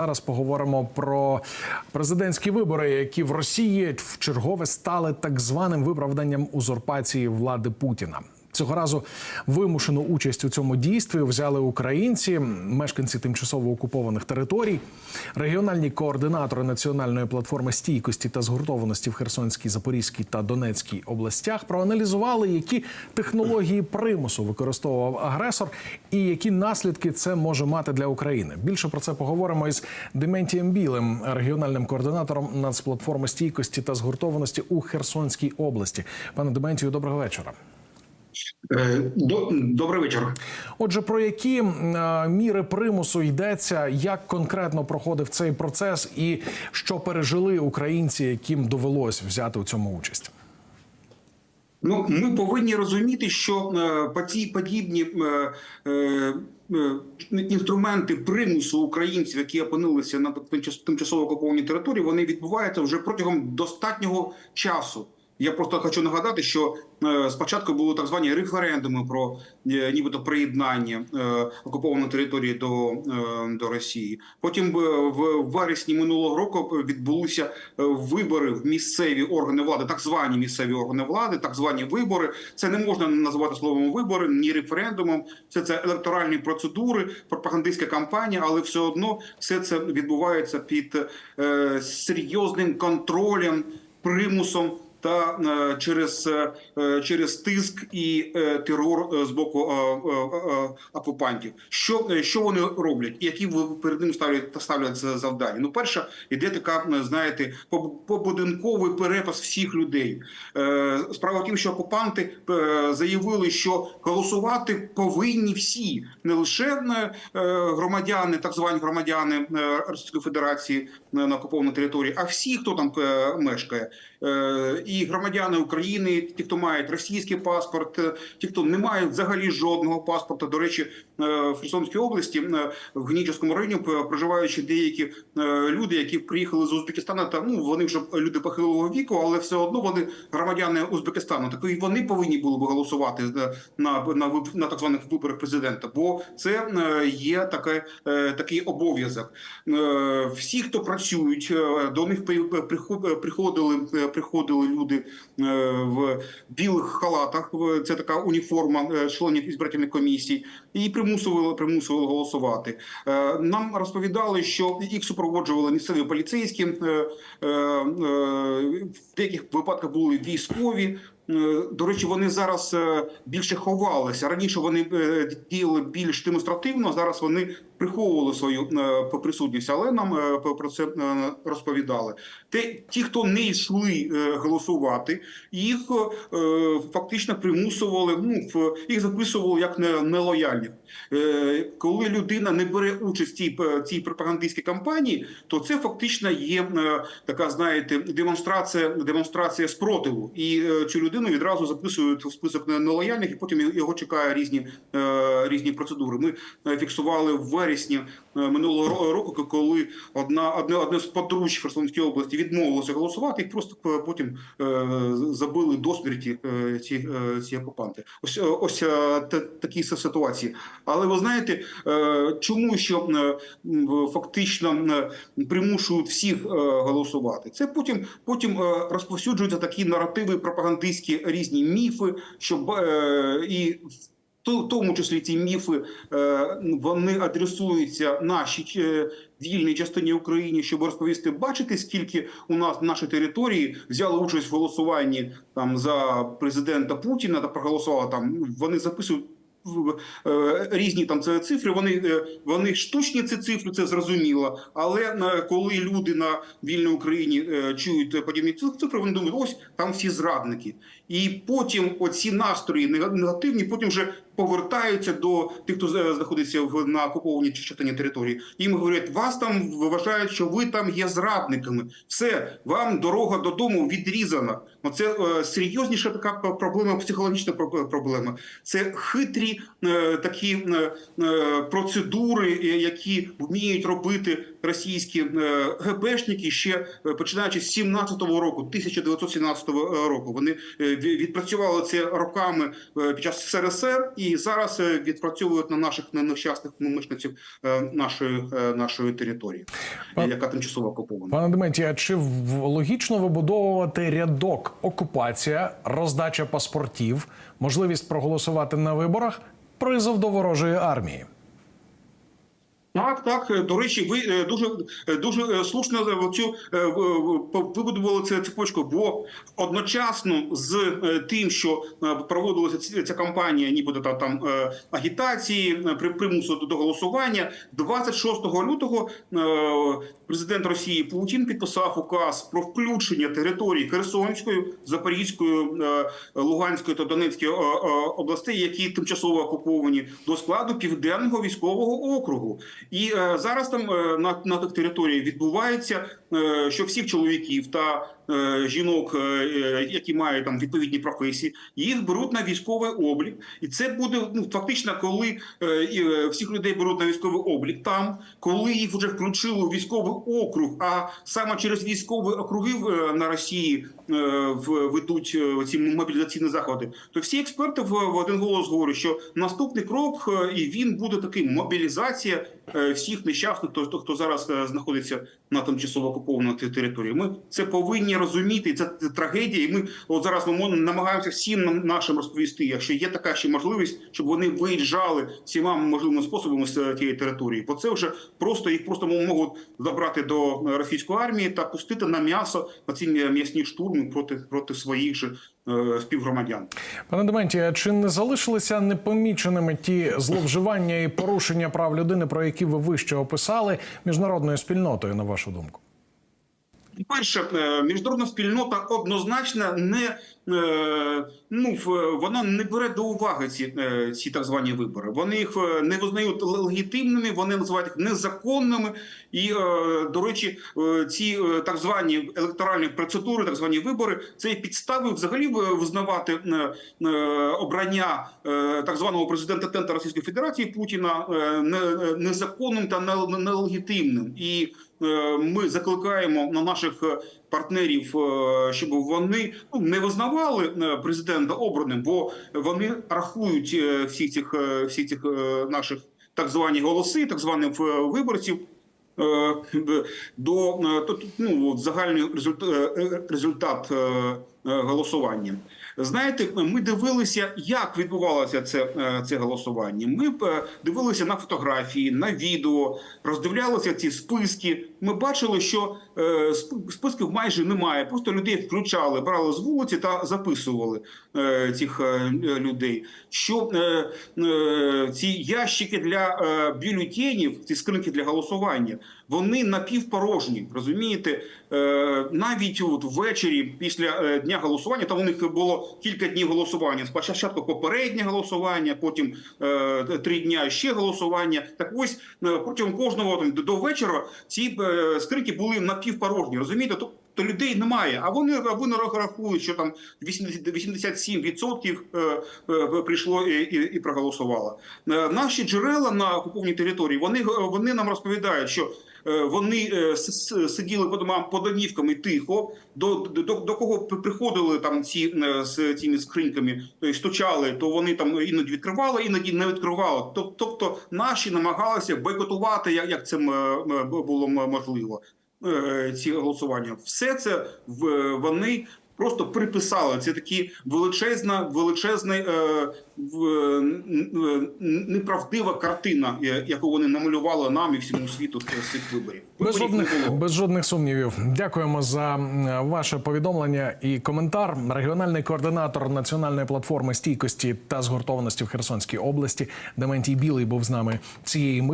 Зараз поговоримо про президентські вибори, які в Росії в чергове стали так званим виправданням узурпації влади Путіна. Цього разу вимушену участь у цьому дійстві взяли українці, мешканці тимчасово окупованих територій, регіональні координатори національної платформи стійкості та згуртованості в Херсонській, Запорізькій та Донецькій областях проаналізували, які технології примусу використовував агресор і які наслідки це може мати для України. Більше про це поговоримо із Дементієм Білим, регіональним координатором нацплатформи стійкості та згуртованості у Херсонській області. Пане Дементію, доброго вечора. Е, до- Добрий вечір. Отже, про які е, міри примусу йдеться, як конкретно проходив цей процес, і що пережили українці, яким довелось взяти у цьому участь? Ну ми повинні розуміти, що е, по ці подібні інструменти примусу українців, які опинилися на тимчасово окупованій території, вони відбуваються вже протягом достатнього часу. Я просто хочу нагадати, що е, спочатку були так звані референдуми про е, нібито приєднання е, окупованої території до, до Росії. Потім в вересні минулого року відбулися вибори в місцеві органи влади, так звані місцеві органи влади, так звані вибори. Це не можна називати словом вибори, ні референдумом. Це це електоральні процедури, пропагандистська кампанія, але все одно все це відбувається під серйозним контролем, примусом. Та е, через, е, через тиск і е, терор е, з боку е, е, е, окупантів. Що, е, що вони роблять? Які перед ним ставлять ставлять за- завдання? Ну, перша іде така, е, знаєте, поб- побудинковий перепис всіх людей. Е, Справа в тім, що окупанти е, заявили, що голосувати повинні всі, не лише е, громадяни, так звані громадяни е, Російської Федерації на окупованій території, а всі, хто там е, мешкає. І громадяни України, ті, хто мають російський паспорт, е, ті, хто не мають взагалі жодного паспорта. До речі, в Херсонській області, е, в Генічівському районі, проживаючи деякі е, люди, які приїхали з Узбекистану, та ну вони вже люди похилого віку, але все одно вони громадяни Узбекистану. Так і вони повинні були б голосувати е, на на, на так званих виборах президента, бо це е, є таке, е, такий обов'язок. Е, Всі, хто працюють, е, до них при- приход- приходили, е, приходили люди е, в білих халатах. Це така уніформа е, членів ізбирательних комісій, і примусували примусували голосувати. Е, Нам розповідали, що їх супроводжували місцеві поліцейські. е, е, В деяких випадках були військові. До речі, вони зараз більше ховалися. Раніше вони діяли більш демонстративно. Зараз вони приховували свою е, присутність, але нам е, про це е, розповідали. Те, ті, хто не йшли голосувати, їх фактично примусували. Ну їх записували як не- нелояльних. Е, Коли людина не бере участь в цій, пропагандистській кампанії, то це фактично є така, знаєте, демонстрація, демонстрація спротиву. І цю людину відразу записують в список нелояльних, і потім його чекає різні, різні процедури. Ми фіксували в вересні е, минулого року, коли одна одне, одне з подруч Херсонської області відмовилося голосувати, їх просто потім е, забили до смерті е, ці, е, ці окупанти. Ось е, ось е, та- такі си- ситуації. Але ви знаєте, е, чому що е, фактично е, примушують всіх е, голосувати? Це потім потім е, розповсюджуються такі наративи пропагандистські різні міфи, щоб е, і в тому числі ці міфи е, вони адресуються нашій е, вільній частині України, щоб розповісти, бачите, скільки у нас на нашій території взяли участь в голосуванні там за президента Путіна та проголосували там. Вони записують. е, Різні там це цифри, вони, вони штучні ці цифри, це зрозуміло. Але коли люди на вільній Україні чують подібні цифри, вони думають, ось там всі зрадники. І потім оці настрої нега- негативні, потім вже повертаються до тих, хто знаходиться на окупованій частині території. Їм говорять, вас там вважають, що ви там є зрадниками. Все, вам дорога додому відрізана. Ну це е, серйозніша така проблема, психологічна про- проблема. Це хитрі е, такі е, процедури, які вміють робити російські ГБшники ще починаючи з 17-го року, 1917 року. Вони відпрацювали це роками під час СРСР і і зараз е, відпрацьовують на наших на нещасних мешканців е, нашої е, нашої території, Пан- яка тимчасово окупована. Пане Дементі, а чи логічно вибудовувати рядок окупація, роздача паспортів, можливість проголосувати на виборах, призов до ворожої армії? Так, так. До речі, ви дуже дуже слушно цю вибудували цю цепочку, бо одночасно з е, тим, що е, проводилася ця кампанія, нібито там, там е, агітації, при примусу до- голосування, 26 лютого президент Росії Путін підписав указ про включення території Херсонської, Запорізької, Луганської та Донецької областей, які тимчасово окуповані, до складу південного військового округу. І е, зараз там е, на, на тих територіях відбувається, е, що всіх чоловіків та жінок, е, е, які мають там відповідні професії, їх беруть на військовий облік, і це буде ну фактично, коли е, е, всіх людей беруть на військовий облік там, коли їх вже включили у військовий округ, а саме через військові округи на Росії е, ведуть е, ці мобілізаційні заходи, то всі експерти в, один голос говорять, що наступний крок е, і він буде такий мобілізація е, всіх нещасних, хто, хто зараз е, знаходиться на тимчасово окупованій території. Ми це повинні розуміти. і Це, трагедія. І ми от зараз ми намагаємося всім нашим розповісти, якщо є така ще можливість, щоб вони виїжджали всіма можливими способами з е, тієї території. Бо це вже просто їх просто можуть забрати до е, російської армії та пустити на м'ясо на ці м'ясні штурми проти проти своїх же е, співгромадян. Пане Дементі, чи не залишилися непоміченими ті зловживання і порушення прав людини, про які ви вище описали міжнародною спільнотою, на вашу думку? Перше, е, міжнародна спільнота однозначно не ну в- вона не бере до уваги ці, е, ці так звані вибори. Вони їх е, не визнають легітимними, вони називають їх незаконними. І е, до речі, е, ці е, так звані електоральні процедури, так звані вибори, це підстави взагалі визнавати е, е, обрання е, так званого президента Тента Російської Федерації Путіна е, незаконним та нелегітимним. І е, ми закликаємо на наших е, партнерів, е, щоб вони ну, не визнавали е, президента обраним, бо вони рахують всіх всі цих всіх цих е, наших так звані голоси, так званих е, виборців. е, До е, ну, загальний результат, результат е, е, голосування. Знаєте, ми дивилися, як відбувалося це, е, це голосування. Ми е, дивилися на фотографії, на відео, роздивлялися ці списки. Ми бачили, що е, списків майже немає. Просто людей включали, брали з вулиці та записували цих людей. Що ці ящики для бюлетенів, ці скриньки для голосування, вони напівпорожні. Розумієте, навіть от ввечері після е, дня голосування, там у них було кілька днів голосування. Спочатку попереднє голосування, потім е, три дня ще голосування. Так ось е, протягом кожного там, до вечора ці е, скриньки були напівпорожні. Розумієте, тобто то людей немає, а вони вони рахують, що там 80, 87% е, е, прийшло і, і, і проголосувало. Е, Наші джерела на окупованій території вони вони нам розповідають, що е, вони е, с- с- сиділи по домам по домівками тихо. До, до, до кого приходили там ці е, з цими скриньками, е, стучали, то вони там іноді відкривали, іноді не відкривали. Тоб- Тобто наші намагалися бойкотувати, як, як це було можливо е, ці голосування. Все це вони просто приписали. Це такі величезна, величезна е, н- неправдива картина, е, яку вони намалювали нам і всьому світу з цих виборів. Без жодних, без жодних сумнівів. Дякуємо за ваше повідомлення і коментар. Регіональний координатор національної платформи стійкості та згуртованості в Херсонській області Дементій Білий був з нами цієї ми.